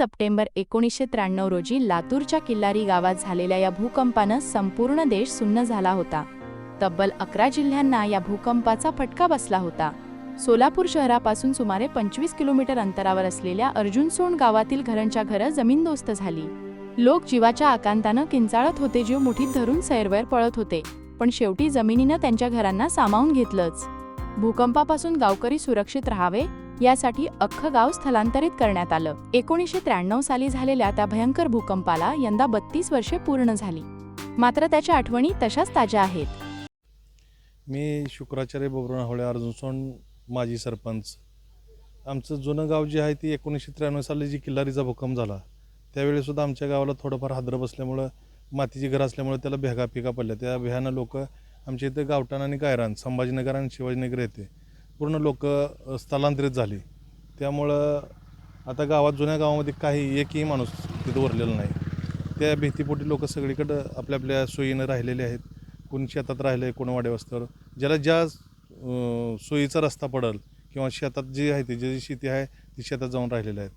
September एकोणीसशे त्र्याण्णव रोजी लातूरच्या किल्लारी गावात झालेल्या या भूकंपानं संपूर्ण देश सुन्न झाला होता. तब्बल अकरा जिल्ह्यांना या भूकंपाचा फटका बसला होता. सोलापूर शहरापासून सुमारे पंचवीस किलोमीटर अंतरावर असलेल्या अर्जुनसोंड गावातील घरांच्या घरं जमीनदोस्त झाली. लोक जीवाच्या आकांतानं किंचाळत होते जीव मुठीत धरून सैरवैर पळत होते. पण शेवटी जमिनीनं त्यांच्या घरांना सामावून घेतलंच. भूकंपापासून गावकरी सुरक्षित राहावे यासाठी अख्खं गाव स्थलांतरित करण्यात आलं. एकोणीसशे त्र्याण्णव साली झालेल्या त्या भयंकर भूकंपाला यंदा बत्तीस वर्षे पूर्ण झाली. मात्र त्याच्या आठवणी तशाच ताज्या आहेत. मी शुक्राचार्य बोबरुण होळे अर्जुनसोंड माजी सरपंच. आमचं जुनं गाव जे आहे ती एकोणीसशे त्र्याण्णव साली जी किल्लारीचा भूकंप झाला त्यावेळीसुद्धा आमच्या गावाला थोडंफार हादरं बसल्यामुळं मातीची घर असल्यामुळे त्याला भेगा पिका पडल्या. त्या भ्यानं लोक आमच्या इथं गावठाण आणि गायरान संभाजीनगर आणि शिवाजीनगर येते. पूर्ण लोक स्थलांतरित झाली. त्यामुळं आता गावात जुन्या गावामध्ये काही एकही माणूस तिथं उरलेला नाही. त्या भीतीपोटी लोक सगळीकडं आपल्या आपल्या सोयीनं राहिलेले आहेत. कोणी शेतात राहिलं आहे कोणी वाड्यावस्तर. ज्याला ज्या सोयीचा रस्ता पडेल किंवा शेतात जी आहे ती जी शेती आहे ती शेतात जाऊन राहिलेली आहेत.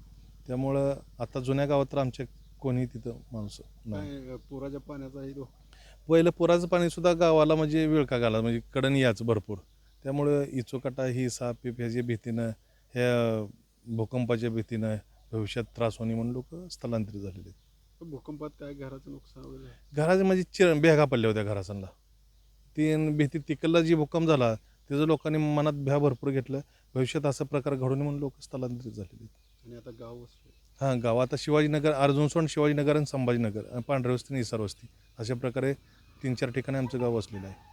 त्यामुळं आता जुन्या गावात तर आमच्या कोणी तिथं माणूस नाही. पुराच्या पाण्याचाही तो? पहिलं पुराचं पाणीसुद्धा गावाला म्हणजे विळका गाला म्हणजे कडण याचं भरपूर. त्यामुळं इचोकाटा ही साप पीप ह्याच्या भीतीनं ह्या भूकंपाच्या भीतीनं भविष्यात त्रास होणे म्हणून लोक स्थलांतरित झालेले आहेत. भूकंपात काय घराचं नुकसान वगैरे? घराचे म्हणजे चिर भेगा पडल्या होत्या घरासनला. ती भीती तिकडला जी भूकंप झाला त्याचं लोकांनी मनात भ्या भरपूर घेतलं. भविष्यात असा प्रकार घडू नये म्हणून लोक स्थलांतरित झालेले आहेत. आणि आता गाव वसले हां गावात आता शिवाजीनगर अर्जुनसोंड शिवाजीनगर आणि संभाजीनगर आणि पांढरे वस्ती इसार वस्ती. अशा प्रकारे तीन चार ठिकाणी आमचं गाव वसलेलं आहे.